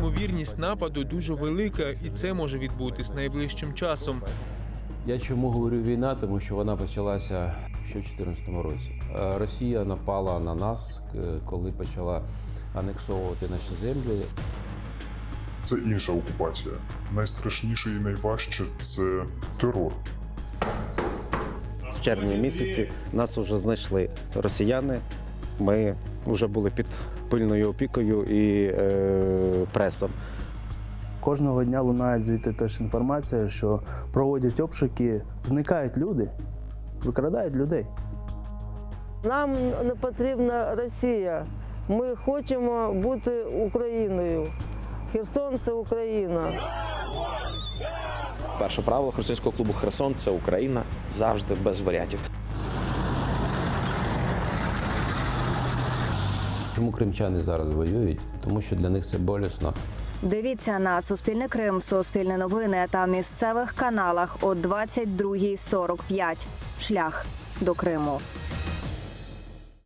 ймовірність нападу дуже велика, і це може відбутись найближчим часом. Я чому говорю війна? Тому що вона почалася ще в 2014 році. Е, Росія напала на нас, коли почала анексовувати наші землі. Це інша окупація. Найстрашніше і найважче це терор. В червні місяці нас вже знайшли росіяни. Ми вже були під пильною опікою і е, пресом. Кожного дня лунає звідти теж інформація, що проводять обшуки, зникають люди, викрадають людей. Нам не потрібна Росія. Ми хочемо бути Україною. Херсон це Україна. Перше правило християнського клубу Херсон це Україна завжди без варіантів. Чому кримчани зараз воюють? Тому що для них це болісно. Дивіться на Суспільне Крим, Суспільне новини та місцевих каналах о 22.45. Шлях до Криму.